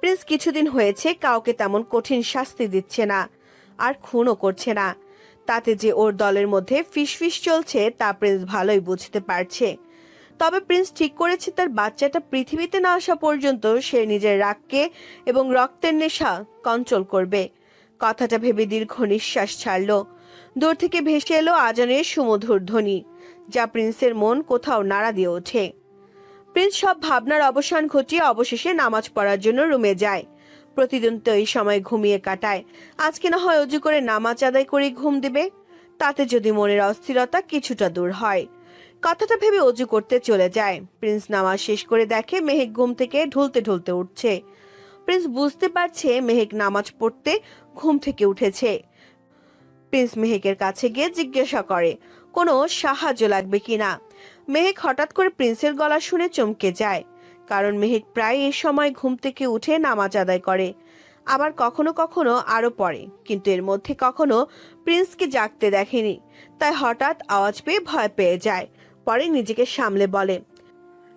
Prince কিছুদিন হয়েছে কাউকে তেমন কঠিন শাস্তি দিচ্ছে না, আর খুনও করছে না। তাতে যে ওর দলের মধ্যে ফিসফিস চলছে তা প্রিন্স ভালোই বুঝতে পারছে। তবে প্রিন্স ঠিক করেছে তার বাচ্চাটা পৃথিবীতে না আসা পর্যন্ত সে নিজের রাগকে এবং রক্তের নেশা কন্ট্রোল করবে। কথাটা ভেবে দীর্ঘ নিঃশ্বাস ছাড়ল। দূর থেকে ভেসে এলো আজানের সুমধুর ধ্বনি। যা প্রিন্সের মন কোথাও নাড়া দিয়ে ওঠে। প্রিন্স সব ভাবনার অবসান ঘটিয়ে অবশেষে নামাজ পড়ার জন্য রুমে যায়। প্রতিদিন তো এই সময় ঘুমিয়ে কাটায়। আজকে না হয় অজু করে নামাজ আদায় করে ঘুম দিবে। তাতে যদি মনের অস্থিরতা কিছুটা দূর হয়। কথাটা ভেবে অজু করতে চলে যায়। প্রিন্স নামাজ শেষ করে দেখে মেহেক ঘুম থেকে ঢুলতে ঢুলতে উঠছে। প্রিন্স বুঝতে পারছে মেহেক নামাজ পড়তে ঘুম থেকে উঠেছে। প্রিন্স মেহেকের কাছে গিয়ে জিজ্ঞাসা করে কোনো সাহায্য লাগবে কিনা? মেহেক হঠাৎ করে প্রিন্সের গলা শুনে চমকে যায় কারণ মেহেক প্রায় এ সময় ঘুম থেকে উঠে নামাজ আদায় করে। আবার কখনো কখনো আরও পড়ে কিন্তু এর মধ্যে কখনো প্রিন্সকে জাগতে দেখেনি তাই হঠাৎ আওয়াজ পেয়ে ভয় পেয়ে যায় পরে নিজেকে সামলে বলে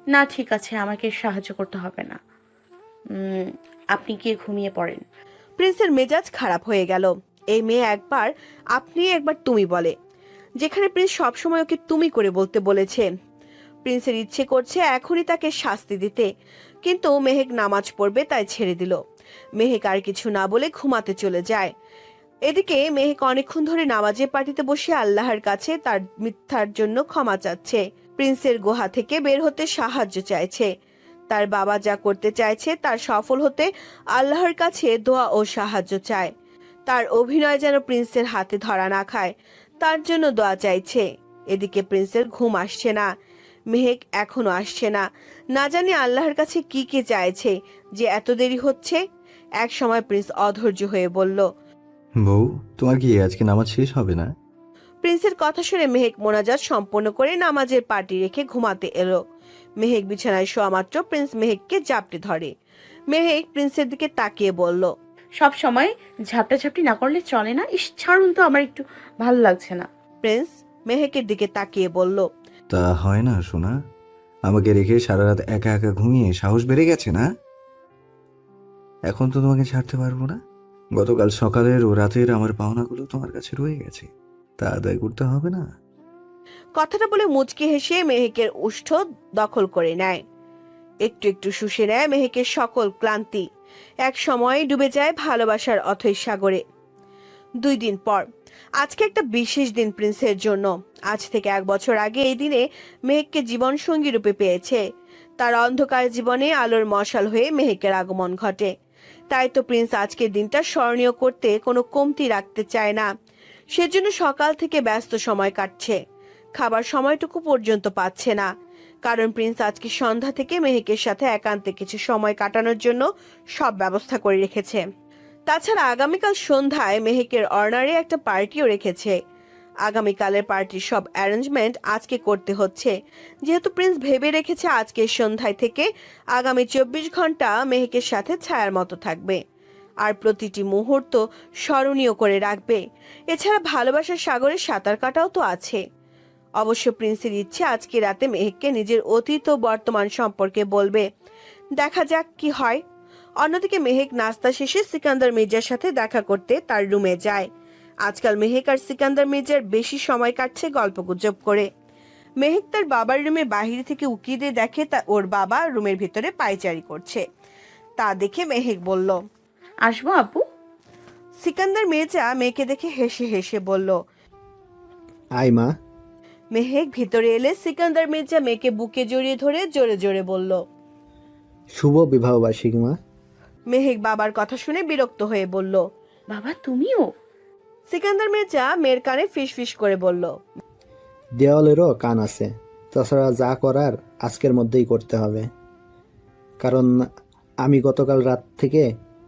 না ঠিক আছে আমাকে সাহায্য করতে হবে না। উম, আপনি গিয়ে ঘুমিয়ে পড়েন। প্রিন্সের মেজাজ খারাপ হয়ে গেল। এই মেয়ে একবার আপনি একবার তুমি বলে যেখানে প্রিন্স সবসময় ওকে তুমি করে বলতে বলেছে। প্রিন্সের ইচ্ছে করছে এখনই তাকে শাস্তি দিতে, কিন্তু মেহেক নামাজ পড়বে তাই ছেড়ে দিল। মেহেক আর কিছু না বলে ঘুমাতে চলে যায়। এদিকে মেহেক অনেকক্ষণ ধরে নামাজে পার্টিতে বসে আল্লাহর কাছে তার মিথ্যার জন্য ক্ষমা চাচ্ছে। প্রিন্সের গুহা থেকে বের হতে সাহায্য চাইছে। তার বাবা যা করতে চাইছে তার সফল হতে আল্লাহর কাছে দোয়া ও সাহায্য চায়। তার অভিনয় যেন প্রিন্সের হাতে ধরা না খায়। তার জন্য দোয়া চাইছে। এদিকে প্রিন্সের ঘুম আসছে না মেহেক এখনও আসছে না। না জানি আল্লাহর কাছে কি কি চাইছে যে এত দেরি হচ্ছে? এক সময় প্রিন্স অধৈর্য হয়ে বলল বউ তোমার কি আজকে নামাজ শেষ হবে না? প্রিন্সের কথা শুনে মেহেক মোনাজাত সম্পন্ন করে নামাজের পার্টি রেখে ঘুমাতে এলো। মেহেক বিছানায় শোয়া মাত্র প্রিন্স মেহেককে জাপটে ধরে। মেহেক প্রিন্সের দিকে তাকিয়ে বলল সব সময় ঝাপটা ঝাপটি না করলে চলে না। ইস ছাড়ুন তো আমার একটু ভালো লাগছে না। প্রিন্স মেহেকের দিকে তাকিয়ে বলল তা হয় না শোনা আমাকে রেখে সারা রাত একা একা ঘুমিয়ে সাহস বেড়ে গেছে না? এখন তো তোমাকে ছাড়তে পারব না। গতকাল সকালের ও রাতের আমার পাওনাগুলো তোমার কাছে রয়ে গেছে। তা আদায় করতে হবে না। কথাটা বলে মুচকি হেসে মেহেকের উষ্ঠ দখল করে নেয়। একটু একটু শুষে নেয় মেহেকের সকল ক্লান্তি। এক সময় ডুবে যায় ভালোবাসার অথৈ সাগরে। দুই দিন পর, আজকে একটা বিশেষ দিন প্রিন্সের জন্য। আজ থেকে এক বছর আগে এই দিনে মেহেককে জীবন সঙ্গী রূপে পেয়েছে। তার অন্ধকার জীবনে আলোর মশাল হয়ে মেহেকের আগমন ঘটে। তাই তো প্রিন্স আজকের দিনটা স্মরণীয় করতে কোনো কমতি রাখতে চায় না। সেজন্য সকাল থেকে ব্যস্ত সময় কাটছে। খাবার সময়টুকু পর্যন্ত পাচ্ছে না। কারণ প্রিন্স আজকে সন্ধ্যা থেকে মেহেকের সাথে একান্তে কিছু সময় কাটানোর জন্য সব ব্যবস্থা করে রেখেছে। তাছাড়া আগামীকাল সন্ধ্যায় মেহেকের অর্নারে একটা পার্টিও রেখেছে। আগামীকালের পার্টির সব অ্যারেঞ্জমেন্ট আজকে করতে হচ্ছে। যেহেতু প্রিন্স ভেবে রেখেছে আজকের সন্ধ্যায় থেকে আগামী চব্বিশ ঘণ্টা মেহেকের সাথে ছায়ার মতো থাকবে। আর প্রতিটি মুহূর্ত স্মরণীয় করে রাখবে। এছাড়া ভালোবাসার সাগরে সাঁতার কাটাও তো আছে। অবশ্য প্রিন্সের ইচ্ছে আজকে রাতে মেহেককে নিজের অতীত ও বর্তমান সম্পর্কে বলবে। দেখা যাক কি হয়। অন্যদিকে মেহেক নাস্তা শেষে সিকান্দার মির্জার সাথে দেখা করতে তার রুমে যায়। আজকাল মেহেক আর সিকান্দার মির্জার বেশি সময় কাটছে গল্পগুজব করে। মেহেক তার বাবার রুমে বাহির থেকে উকি দিয়ে দেখে তা ওর বাবা রুমের ভিতরে পায়চারি করছে। তা দেখে মেহেক বলল আসব আপু? সিকান্দার মির্জা মেয়েকে দেখে হেসে হেসে বলল আই মা মেহেক ভিতরে এলে সিকান্দার মির্জা মেয়েকে বুকে জড়িয়ে ধরে জোরে জোরে বলল শুভ বিবাহবার্ষিকী মা। মেহেক বাবার কথা শুনে বিরক্ত হয়ে বলল বাবা তুমিও? সিকান্দার মির্জা মেয়ের কানে ফিস ফিস করে বলল দেওয়ালেরও কান আছে তাছাড়া যা করার আজকের মধ্যেই করতে হবে। কারণ আমি গতকাল রাত থেকে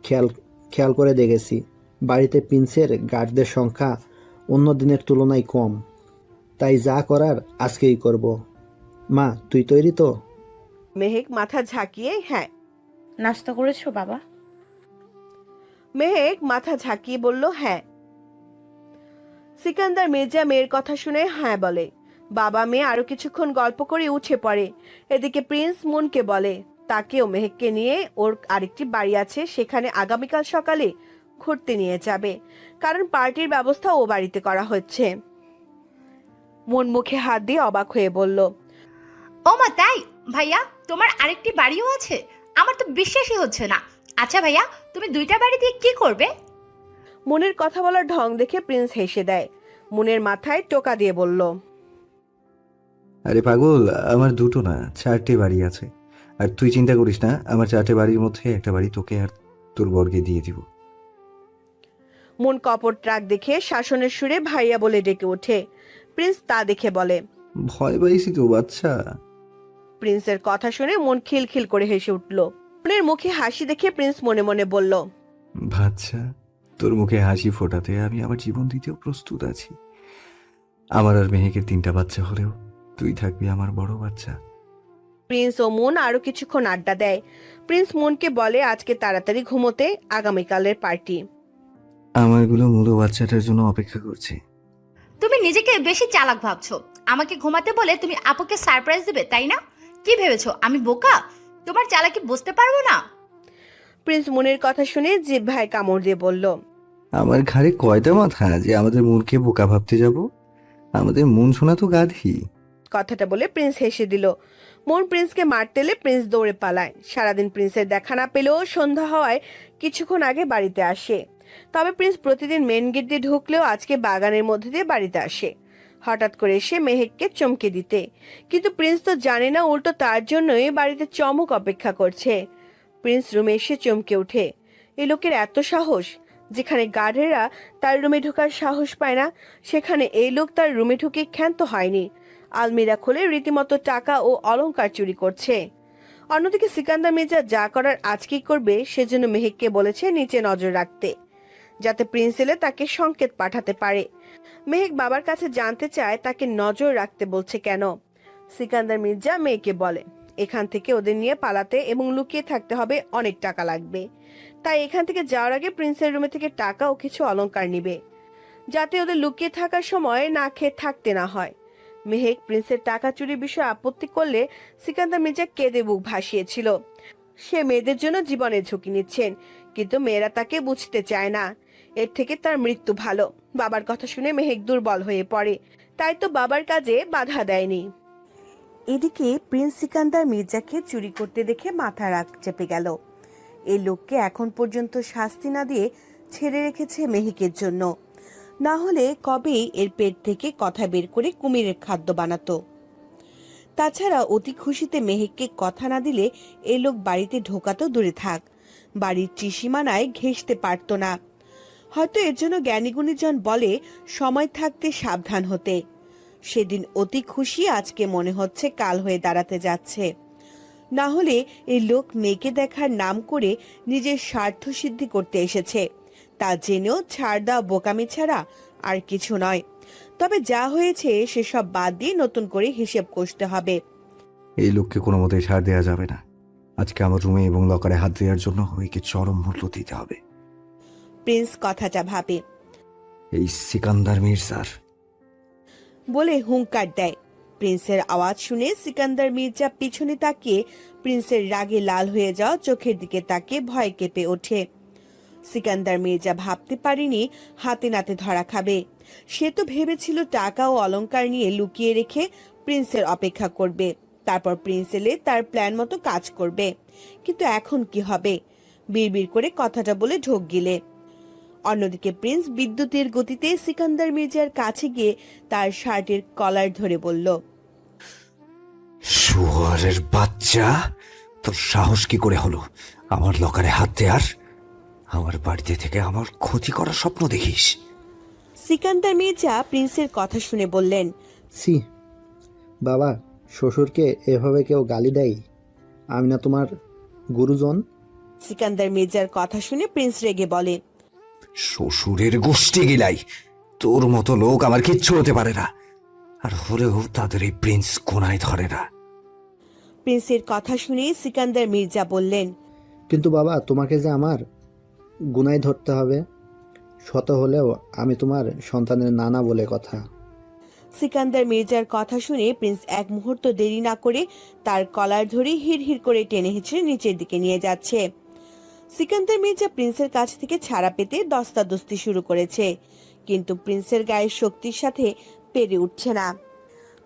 খেয়াল খেয়াল করে দেখেছি বাড়িতে প্রিন্সের গার্ডদের সংখ্যা অন্য দিনের তুলনায় কম। তাই যা করার আজকেই করব। মা তুই তৈরি তো? মেহেক মাথা ঝাঁকিয়ে হ্যাঁ। নাস্তা করেছ বাবা? মেহেক মাথা ঝাঁকিয়ে বলল হ্যাঁ। সিকান্দার মির্জা মেয়ের কথা শুনে হ্যাঁ বলে। বাবা মেয়ে আরও কিছুক্ষণ গল্প করে উঠে পড়ে। এদিকে প্রিন্স মুনকে বলে তাকেও মেহেককে নিয়ে ওর আরেকটি বাড়ি আছে সেখানে আগামীকাল সকালে ঘুরতে নিয়ে যাবে। কারণ পার্টির ব্যবস্থা ও বাড়িতে করা হচ্ছে। মন মুখে হাত দিয়ে অবাক হয়ে বলল ও মা তাই? ভাইয়া তোমার আরেকটি বাড়িও আছে? আমার তো বিশ্বাসই হচ্ছে না। আচ্ছা ভাইয়া তুমি দুইটা বাড়ি দিয়ে কি করবে? মনের কথা বলার ঢং দেখে প্রিন্স হেসে দেয়। মনের মাথায় টোকা দিয়ে বলল আরে পাগল আমার দুটো না চারটে বাড়ি আছে। আর তুই চিন্তা করিস না আমার চারটে বাড়ির মধ্যে একটা বাড়ি তোকে আর তোর বর্গে দিয়ে দিব। মন কপট ট্রাক দেখে শাসনের সুরে ভাইয়া বলে ডেকে ওঠে। প্রিন্স তা দেখে বলে। ভয় পাইছি তো বাচ্চা। প্রিন্সের কথা শুনে মন খিলখিল করে হেসে উঠল। মনের মুখে হাসি দেখে প্রিন্স মনে মনে বলল বাচ্চা তোর মুখে হাসি ফোটাতে আমি আমার জীবন দিতেও প্রস্তুত আছি। আমার আর মেহেকের তিনটা বাচ্চা হলেও তুই থাকবি আমার বড় বাচ্চা। প্রিন্স ও মন আরও কিছুক্ষণ আড্ডা দেয়। প্রিন্স মনকে বলে আজকে তাড়াতাড়ি ঘুমোতে আগামীকালের পার্টি। আমারগুলো মূল বাচ্চাটার জন্য অপেক্ষা করছে। তুমি নিজেকে বেশি চালাক ভাবছ। আমাকে ঘুমাতে বলে তুমি আপুকে সারপ্রাইজ দেবে তাই না? কি ভেবেছো? আমি বোকা? তোমার চালাকি বুঝতে পারব না। প্রিন্স মনের কথা শুনে জিভ ভাই কামড় দিয়ে বলল আমার ঘাড়ে কয়টা মাথা যে আমাদের মনকে বোকা ভাবতে যাব? আমাদের মন শোনা তো গাধি। কথাটা বলে প্রিন্স হেসে দিল। মন প্রিন্সকে মারতে এলে প্রিন্স দৌড়ে পালায়। সারাদিন প্রিন্সের দেখা না পেলেও সন্ধ্যা হওয়ায় কিছুক্ষণ আগে বাড়িতে আসে। তবে প্রিন্স প্রতিদিন মেন গেট দিয়ে ঢুকলেও আজকে বাগানের মধ্যে দিয়ে বাড়িতে আসে। হঠাৎ করে এসে মেহেককে চমকে দিতে। কিন্তু প্রিন্স তো জানে না, উল্টো তার জন্যই বাড়িতে চমক অপেক্ষা করছে। প্রিন্স রুমে এসে চমকে ওঠে। এই লোকের এত সাহস, যেখানে গার্ডেরা তার রুমে ঢোকার সাহস পায় না, সেখানে এই লোক তার রুমে ঢুকে ক্ষান্ত হয়নি। আলমিরা খুলে রীতিমতো টাকা ও অলংকার চুরি করছে। অন্যদিকে সিকান্দার মির্জা যা করার আজকেই করবে, সেজন্য মেহেককে বলেছে, নিচে নজর রাখতে। যাতে প্রিন্সেলে তাকে সংকেত পাঠাতে পারে। মেহেক বাবার কাছে জানতে চায়, তাকে নজর রাখতে বলছে কেন? সিকান্দার মির্জা মেয়েকে বলে, এখান থেকে ওদের নিয়ে পালাতে এবং লুকিয়ে থাকতে হবে, অনেক টাকা লাগবে। তাই এখান থেকে যাওয়ার আগে প্রিন্সের রুমে থেকে টাকা ও কিছু অলংকার নিবে। যাতে ওদের লুকিয়ে থাকার সময় না খেয়ে থাকতে না হয়। মেহেক প্রিন্সের টাকা চুরির বিষয়ে আপত্তি করলে সিকান্দার মির্জা কেঁদে বুক ভাসিয়েছিল। সে মেয়েদের জন্য জীবনের ঝুঁকি নিচ্ছেন, কিন্তু মেয়েরা তাকে বুঝতে চায় না। এর থেকে তার মৃত্যু ভালো। বাবার কথা শুনে মেহেক দুর্বল হয়ে পড়ে। তাই তো বাবার কাজে বাধা দেয়নি। এদিকে প্রিন্স সিকান্দার মির্জাকে চুরি করতে দেখে মাথা রাগ চেপে গেল। এই লোককে এখন পর্যন্ত শাস্তি না দিয়ে ছেড়ে রেখেছে মেহেকের জন্য। না হলে কবেই এর পেট থেকে কথা বের করে কুমিরের খাদ্য বানাতো। তাছাড়া অতি খুশিতে মেহেককে কথা না দিলে এ লোক বাড়িতে ঢোকাতো দূরে থাক। বাড়ির ত্রিসীমানায় ঘেঁষতে পারত না। হয়তো এর জন্য জ্ঞানীগুণীজন বলে সময় থাকতে সাবধান হতে। সেদিন অতি খুশি আজকে মনে হচ্ছে কাল হয়ে দাঁড়াতে যাচ্ছে। না হলে এই লোক মেয়েকে দেখার নাম করে নিজের স্বার্থ সিদ্ধি করতে এসেছে। তা জেনেও ছাড় দেওয়া বোকামি ছাড়া আর কিছু নয়। তবে যা হয়েছে সেসব বাদ দিয়ে নতুন করে হিসেব কষতে হবে। এই লোককে কোনো মতেই ছাড় দেওয়া যাবে না। আজকে আমার রুমে এবং লকারে হাত দেওয়ার জন্য ওইকে চরম মূল্য দিতে হবে। প্রিন্স কথাটা ভাবে। এই সিকান্দার মির্জার বলে হুঙ্কার দেয়। প্রিন্সের আওয়াজ শুনে সিকান্দার মির্জা পিছনে তাকিয়ে প্রিন্সের রাগে লাল হয়ে যাওয়া চোখের দিকে তাকিয়ে ভয় কেঁপে ওঠে। সিকান্দার মির্জা ভাবতে পারেনি হাতে নাতে ধরা খাবে। সে তো ভেবেছিল টাকা ও অলংকার নিয়ে লুকিয়ে রেখে প্রিন্সের অপেক্ষা করবে। তারপর প্রিন্স এলে তার প্ল্যান মতো কাজ করবে। কিন্তু এখন কি হবে? বিড়বিড় করে কথাটা বলে ঢোক গিলে। অন্যদিকে প্রিন্স বিদ্যুতের গতিতে সিকান্দার মির্জার কাছে গিয়ে তার শার্টের কলার ধরে বলল শুয়ারের বাচ্চা? তোর সাহস কি করে হলো? আমার লকারে হাত দেয়ার আমার বাড়িতে থেকে আমার ক্ষতি করার স্বপ্ন দেখিস। সিকান্দার মির্জা প্রিন্সের কথা শুনে বললেন সি বাবা শ্বশুরকে এভাবে কেউ গালি দেয়? আমি না তোমার গুরুজন? সিকান্দার মির্জার কথা শুনে প্রিন্স রেগে বলে শ্বশুরের গোষ্ঠী গিলাই। তোর মতো লোক আমার কিচ্ছু হতে পারে না। আর হলেও তাদের এই প্রিন্স কোনায় ধরে না। প্রিন্সের কথা শুনে সিকান্দার মির্জা বললেন কিন্তু বাবা তোমাকে যে আমার গুনায় ধরতে হবে শত হলেও আমি তোমার সন্তানের নানা বলে কথা। সিকান্দার মির্জার কথা শুনে প্রিন্স এক মুহূর্ত দেরি না করে তার কলার ধরে হিড় হিড় করে টেনে হিচড়ে নিচের দিকে নিয়ে যাচ্ছে। সিকান্দার মির্জা প্রিন্সের কাছ থেকে ছাড়া পেতে দস্তাদস্তি শুরু করেছে। কিন্তু প্রিন্সের গায়ের শক্তির সাথে পেরে উঠছে না।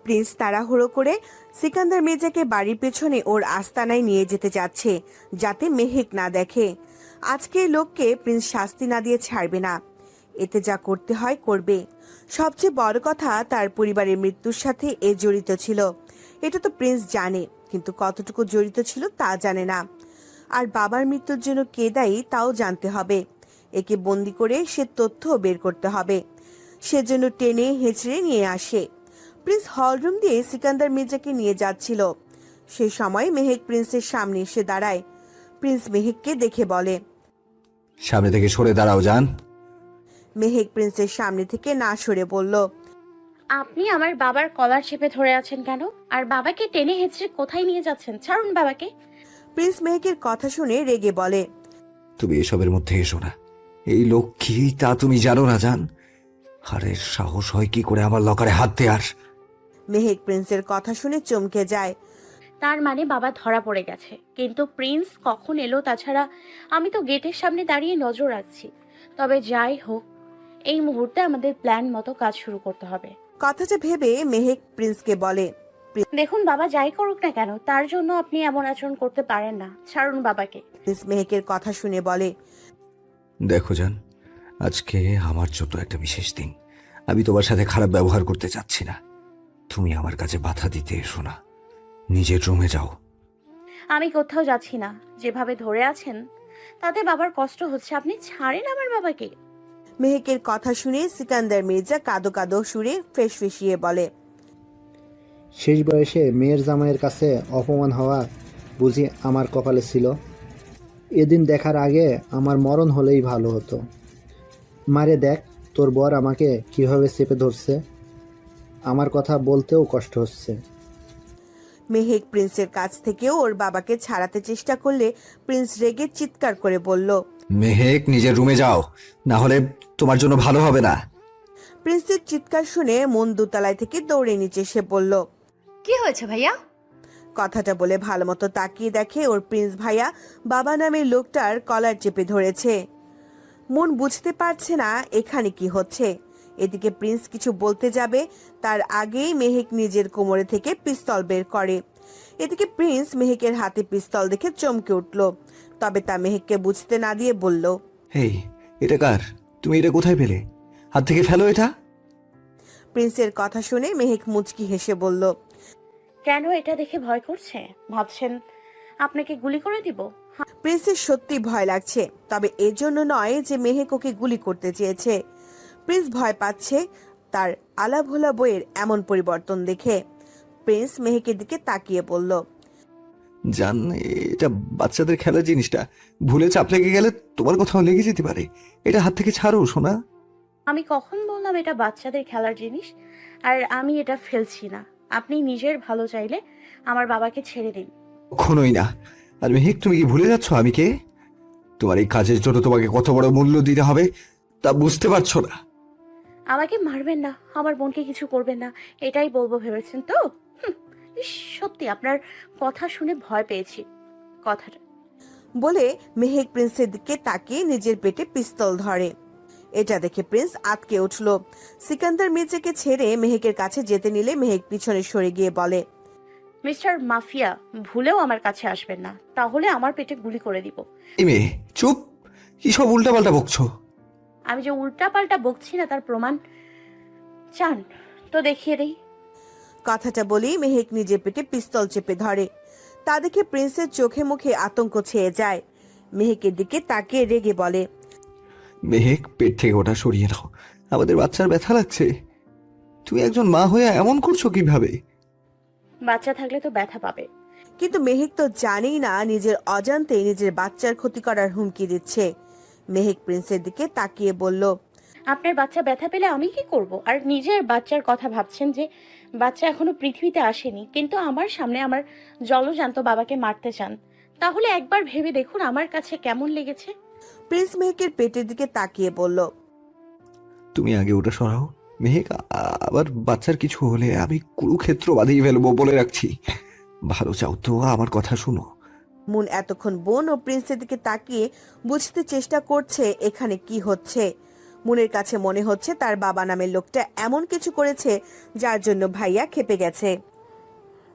প্রিন্স তাড়াহুড়ো করে সিকান্দার মির্জাকে বাড়ির পেছনে ওর আস্তানায় নিয়ে যেতে যাচ্ছে, যাতে মেহেক না দেখে। আজকে লোককে প্রিন্স শাস্তি না দিয়ে ছাড়বে না। এতে যা করতে হয় করবে। সবচেয়ে বড় কথা তার পরিবারের মৃত্যুর সাথে এ জড়িত ছিল। এটা তো প্রিন্স জানে, কিন্তু কতটুকু জড়িত ছিল তা জানে না। আর বাবার মৃত্যুর জন্য কে দায়ী তাও জানতে হবে। একে বন্দি করে সে তথ্য বের করতে হবে। সেজন্য টেনে হেঁচড়ে নিয়ে আসে। প্রিন্স হলরুম দিয়ে সিকান্দার মির্জাকে নিয়ে যাচ্ছিল। সে সময় মেহেক প্রিন্সের সামনে এসে দাঁড়ায়। প্রিন্স মেহেককে দেখে বলে সামনে থেকে সরে দাঁড়াও যান। মেহেক প্রিন্সের সামনে থেকে না সরে বলল আপনি আমার বাবার কলার চেপে ধরে আছেন কেন? আর বাবাকে টেনে হেঁচড়ে কোথায় নিয়ে যাচ্ছেন? ছাড়ুন বাবাকে। প্রিন্স মেহেকের কথা শুনে রেগে বলে তুমি এসবের মধ্যে এসো না। এই লোক কি তা তুমি জানো না জান? আরে সাহস হয় কি করে আমার লকারে হাত দেয়ার? মেহেক প্রিন্সের কথা শুনে চমকে যায়। তার মানে বাবা ধরা পড়ে গেছে। কিন্তু প্রিন্স কখন এলো তাছাড়া আমি তো গেটের সামনে দাঁড়িয়ে নজর রাখছি। তবে যাই হোক এই মুহূর্তে আমাদের প্ল্যান মতো কাজ শুরু করতে হবে। কথাটা ভেবে মেহেক প্রিন্সকে বলে দেখুন বাবা যাই করুক না কেন তার জন্য আপনি এমন আচরণ করতে পারেন না। ছাড়ুন বাবাকে। প্রিন্স মেহেকের কথা শুনে বলে দেখো জান আজকে আমার জন্য একটা বিশেষ দিন। আমি তোমার সাথে খারাপ ব্যবহার করতে চাচ্ছি না। তুমি আমার কাছে বাধা দিতে এসো না। নিজের রুমে যাও। আমি কোথাও যাচ্ছি না। যেভাবে ধরে আছেন তাতে বাবার কষ্ট হচ্ছে। আপনি ছাড়েন আমার বাবাকে। মেহেকের কথা শুনে সিকান্দার মির্জা কাদো কাদো সুরে ফেস ফেসিয়ে বলে শেষ বয়সে মেয়ের জামাইয়ের কাছে অপমান হওয়া বুঝি আমার কপালে ছিল। এদিন দেখার আগে আমার মরণ হলেই ভালো হতো। মারে দেখ তোর বর আমাকে কীভাবে চেপে ধরছে। আমার কথা বলতেও কষ্ট হচ্ছে। মেহেক প্রিন্সের কাছ থেকেও ওর বাবাকে ছাড়াতে চেষ্টা করলে প্রিন্স রেগে চিৎকার করে বলল মেহেক নিজের রুমে যাও। না হলে তোমার জন্য ভালো হবে না। প্রিন্সের চিৎকার শুনে মন দোতলায় থেকে দৌড়ে নিচে এসে বলল কি হয়েছে ভাইয়া? কথাটা বলে ভালো মতো তাকিয়ে দেখে ওর প্রিন্স ভাইয়া বাবা নামের লোকটার কলার চেপে ধরেছে। মন বুঝতে পারছে না এখানে কি হচ্ছে। এদিকে প্রিন্স কিছু বলতে যাবে তার আগেই মেহেক নিজের কোমরে থেকে পিস্তল বের করে। এদিকে প্রিন্স মেহেকের হাতে পিস্তল দেখে চমকে উঠল তবে তা মেহেককে বুঝতে না দিয়ে বলল এই এটা কার? তুমি এটা কোথায় পেলে? হাত থেকে ফেলো এটা। প্রিন্সের কথা শুনে মেহেক মুচকি হেসে বলল কেন এটা দেখে ভয় করছে? ভাবছেন আপনাকে গুলি করে দিব? প্রিন্সের সত্যি ভয় লাগছে তবে এজন্য নয় যে মেহেক ওকে গুলি করতে চেয়েছে। প্রিন্স ভয় পাচ্ছে তার আলাভোলা বইয়ের এমন পরিবর্তন দেখে। প্রিন্স মেহেকের দিকে তাকিয়ে বলল জান এটা বাচ্চাদের খেলার জিনিসটা। ভুলে চাপ লেগে গেলে তোমার কোথাও লেগে যেতে পারে। এটা হাত থেকে ছাড়ো শোনা আমি কখন বললাম এটা বাচ্চাদের খেলার জিনিস? আর আমি এটা ফেলছি না। আপনি নিজের ভালো চাইলে আমার বাবাকে ছেড়ে দিন। কখনোই না। আর মেহেক তুমি কি ভুলে যাচ্ছ আমি কে? তোমার এই কাজের জন্য তোমাকে কত বড় মূল্য দিতে হবে তা বুঝতে পারছ না। আমাকে মারবেন না আমার বোনকে কিছু করবেন না এটাই বলব ভেবেছেন তো? ইস, সত্যি আপনার কথা শুনে ভয় পেয়েছি কথাটা। বলে মেহেক প্রিন্সের দিকে তাকিয়ে নিজের পেটে পিস্তল ধরে। এটা দেখে প্রিন্স আতকে উঠল। সিকান্দার মির্জাকে ছেড়ে মেহেকের কাছে যেতে নিলে মেহেক পিছনে সরে গিয়ে বলে মিস্টার মাফিয়া ভুলেও আমার কাছে আসবেন না। তাহলে আমার পেটে গুলি করে দিব। এই মেয়ে চুপ! কি সব উল্টাপাল্টা বকছো? আমি যে উল্টাপাল্টা বকছি না তার প্রমাণ চান তো দেখিয়ে দেই। কথাটা বলেই মেহেক নিজের পেটে পিস্তল চেপে ধরে। তা দেখে প্রিন্সের চোখে মুখে আতঙ্ক ছেয়ে যায়। মেহেকের দিকে তাকিয়ে রেগে বলে মেহেক পেট থেকে ওটা সরিয়ে নাও। আমাদের বাচ্চার ব্যথা লাগছে। তুমি একজন মা হয়ে এমন করছ কীভাবে? বাচ্চা থাকলে তো ব্যথা পাবে। কিন্তু মেহেক তো জানেই না নিজের অজান্তে নিজের বাচ্চার ক্ষতি করার হুমকি দিচ্ছে। মেহেক প্রিন্সের দিকে তাকিয়ে বলল আপনার বাচ্চা ব্যথা পেলে আমি কি করব? আর নিজের বাচ্চার কথা ভাবছেন যে বাচ্চা এখনও পৃথিবীতে আসেনি কিন্তু আমার সামনে আমার জলজান্ত বাবাকে মারতে চান। তাহলে একবার ভেবে দেখুন আমার কাছে কেমন লেগেছে। প্রিন্স মেহেকের পেটের দিকে তাকিয়ে বলল তুমি আগে ওটা সরাও। মেহেক আ- আবার বাচ্চার কিছু হলে আমি কুরুক্ষেত্র বাঁধিয়ে ফেলব বলে রাখছি। ভালো চাও তো আমার কথা শুনো। মুন এতক্ষণ বোন ও প্রিন্সের দিকে তাকিয়ে বুঝতে চেষ্টা করছে এখানে কি হচ্ছে। মুনের কাছে মনে হচ্ছে তার বাবা নামের লোকটা এমন কিছু করেছে যার জন্য ভাইয়া খেপে গেছে।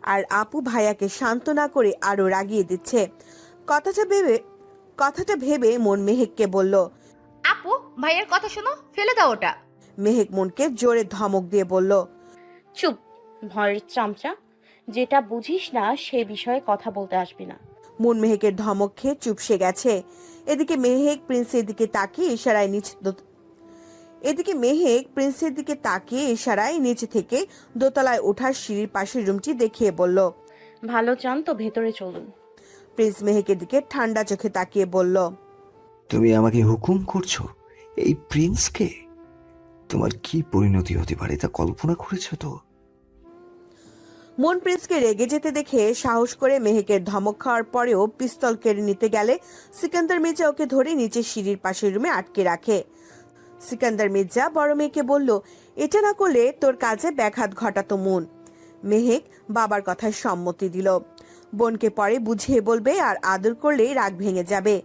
আর আপু ভাইয়াকে শান্ত না করে আরও রাগিয়ে দিচ্ছে। কথাটা ভেবে কথাটা ভেবে মন মেহেককে বলল আপু ভাইয়ের কথা শোনো ফেলে দাও ওটা। মেহেক মনকে জোরে ধমক দিয়ে বলল চুপ ভয়ের চামচা যেটা বুঝিস না সে বিষয়ে কথা বলতে আসবি না। মন মেহেকের ধমক খেয়ে চুপসে গেছে। এদিকে মেহেক প্রিন্সের দিকে তাকিয়ে ইশারায় নিচে এদিকে মেহেক প্রিন্সের দিকে তাকিয়ে ইশারায় নিচে থেকে দোতলায় ওঠার সিঁড়ির পাশের রুমটি দেখিয়ে বলল ভালো চান তো ভেতরে চলুন। প্রিন্স মেহেকের দিকে ঠান্ডা চোখে তাকিয়ে বলল তুমি আমাকে হুকুম করছ? এই প্রিন্সকে? তোমার কি পরিণতি হতে পারে তা কল্পনা করেছ তো? মন প্রিন্সকে রেগে যেতে দেখে সাহস করে মেহেকের ধমক খাওয়ার পরেও পিস্তল কেড়ে নিতে গেলে সিকান্দার মির্জা ওকে ধরে নিচে সিঁড়ির পাশের রুমে আটকে রাখে। সিকান্দার মির্জা বড় মেয়েকে বলল, এটা না করলে তোর কাজে ব্যাঘাত ঘটাতো মন। মেহেক বাবার কথায় সম্মতি দিল। বোনকে পরে বুঝিয়ে বলবে আর আদর করলে রাগ ভেঙে যাবে।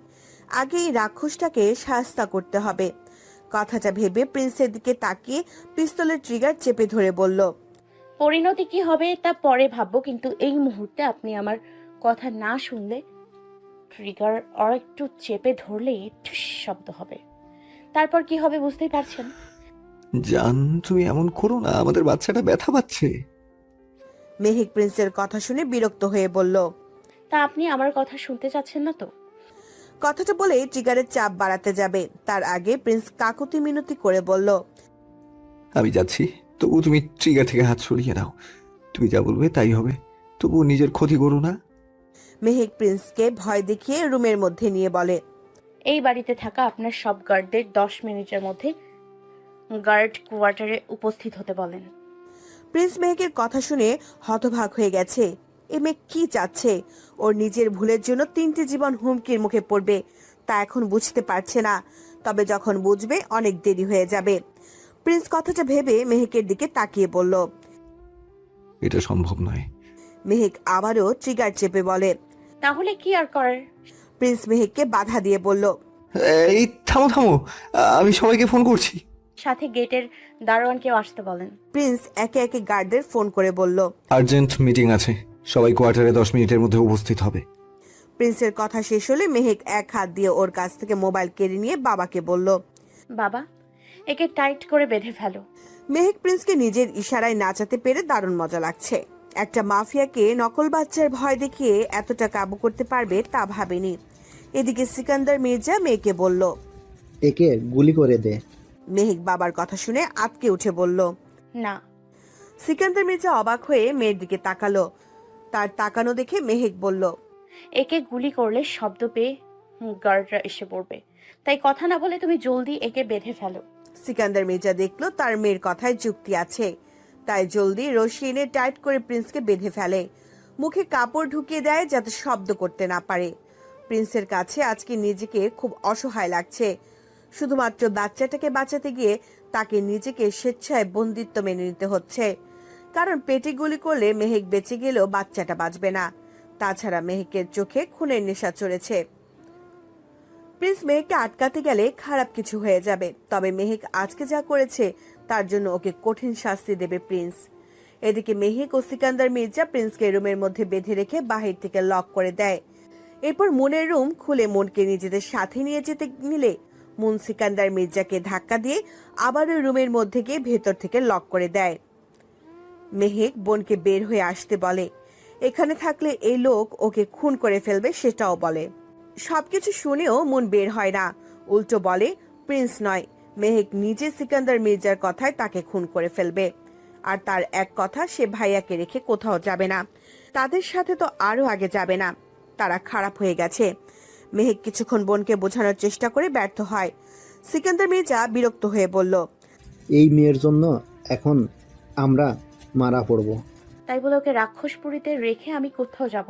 আগে এই রাক্ষসটাকে শাস্তা করতে হবে। কথাটা ভেবে প্রিন্সের দিকে তাকিয়ে পিস্তলের ট্রিগার চেপে ধরে বলল, পরিণতি কি হবে তা পরে ভাববো, কিন্তু এই মুহূর্তে আপনি আমার কথা না শুনলে ট্রিগার আর একটু চেপে ধরলেই ঠুস শব্দ হবে। তারপর কি হবে বুঝতেই পারছেন? জান তুমি এমন করো না আমাদের বাচ্চাটা ব্যথা পাচ্ছে। মেহিক প্রিন্সের কথা শুনে বিরক্ত হয়ে বলল তা আপনি আমার কথা শুনতে চাচ্ছেন না তো? কথাটা বলে ট্রিগারের চাপ বাড়াতে যাবে। তার আগে প্রিন্স কাকুতি মিনতি করে বলল আমি যাচ্ছি তবু তুমি ট্রিগার থেকে হাত সরিয়ে নাও। তুমি যা বলবে তাই হবে তবু নিজের ক্ষতি করো না। মেহিক প্রিন্সকে ভয় দেখিয়ে রুমের মধ্যে নিয়ে বলে এই বাড়িতে থাকা আপনার সব গার্ডদের দশ মিনিটের মধ্যে গার্ড কোয়ার্টারে উপস্থিত হতে বলেন। প্রিন্স মেহেকের কথা শুনে হতভাগ হয়ে গেছে। এ মেয়ে কি চাচ্ছে? ওর নিজের ভুলের জন্য তিনটি জীবন হুমকির মুখে পড়বে তা এখন বুঝতে পারছে না। তবে যখন বুঝবে অনেক দেরি হয়ে যাবে। প্রিন্স কথাটা ভেবে মেহেকের দিকে তাকিয়ে বলল এটা সম্ভব নয়। মেহেক আবারও ট্রিগার চেপে বলে তাহলে কি আর করার? প্রিন্স মেহেককে বাধা দিয়ে বলল এই থামো থামো। আমি সবাইকে ফোন করছি। সাথে গেটের দারোয়ানকেও আসতে বলেন। প্রিন্স একে একে গার্ডদের ফোন করে বলল আর্জেন্ট মিটিং আছে। সবাই কোয়ার্টারে দশ মিনিটের মধ্যে উপস্থিত হবে। প্রিন্সের কথা শেষ হলে মেহেক এক হাত দিয়ে ওর কাছ থেকে মোবাইল কেড়ে নিয়ে বাবাকে বলল বাবা একে টাইট করে বেঁধে ফেলো। মেহেক প্রিন্সকে নিজের ইশারায় নাচাতে পেরে দারুণ মজা লাগছে। একটা মাফিয়াকে নকল বাচ্চার ভয় দেখিয়ে এতটা কাবু করতে পারবে তা ভাবেনি। এদিকে সিকান্দার মির্জা মেয়েকে বলল একে গুলি করে দে। মেহিক বাবার কথা শুনে আতকে উঠে বলল না। সিকান্দার মির্জা অবাক হয়ে মেয়ের দিকে তাকালো। তার তাকানো দেখে মেহেক বলল একে গুলি করলে শব্দ পেয়ে গার্ডরা এসে পড়বে। তাই কথা না বলে তুমি জলদি একে বেঁধে ফেলো। সিকান্দার মির্জা দেখল তার মেয়ের কথায় যুক্তি আছে। তাই জলদি রশি এনে টাইট করে প্রিন্সকে বেঁধে ফেলে। মুখে কাপড় ঢুকিয়ে দেয় যাতে শব্দ করতে না পারে। প্রিন্সের কাছে আজকে নিজেকে খুব অসহায় লাগছে। শুধুমাত্র বাচ্চাটাকে বাঁচাতে গিয়ে তাকে নিজেকে স্বেচ্ছায় বন্দিত্ব মেনে নিতে হচ্ছে। কারণ পেটে গুলি করলে মেহেক বেঁচে গেলেও বাচ্চাটা বাঁচবে না। তাছাড়া মেহেকের চোখে খুনের নেশা চড়েছে। প্রিন্স মেহেককে আটকাতে গেলে খারাপ কিছু হয়ে যাবে। তবে মেহেক আজকে যা করেছে তার জন্য ওকে কঠিন শাস্তি দেবে প্রিন্স। এদিকে মেহেক ও সিকান্দার মির্জা প্রিন্সকে রুমের মধ্যে বেঁধে রেখে বাহির থেকে লক করে দেয়। এরপর মনের রুম খুলে মনকে নিজেদের সাথে নিয়ে যেতে নিলে মুন সিকান্দার মির্জাকে ধাক্কা দিয়ে আবারও রুমের মধ্যে গিয়ে ভেতর থেকে লক করে দেয়। মেহেক বোনকে বের হয়ে আসতে বলে, এখানে থাকলে এই লোক ওকে খুন করে ফেলবে সেটাও বলে। সবকিছু শুনেও মন বের হয় না। উল্টো বলে, প্রিন্স নয় মেহেক নিজে সিকান্দার মির্জার কথায় তাকে খুন করে ফেলবে। আর তার এক কথা সে ভাইয়াকে রেখে কোথাও যাবে না। তাদের সাথে তো আরও আগে যাবে না। তারা খারাপ হয়ে গেছে। মেহেক কিছুক্ষণ বোনকে বোঝানোর চেষ্টা করে ব্যর্থ হয়। সিকান্দার মির্জা বিরক্ত হয়ে বলল এই মেয়ের জন্য এখন আমরা মারা পড়ব। তাই বলে ওকে রাক্ষসপুরীতে রেখে আমি কোথাও যাব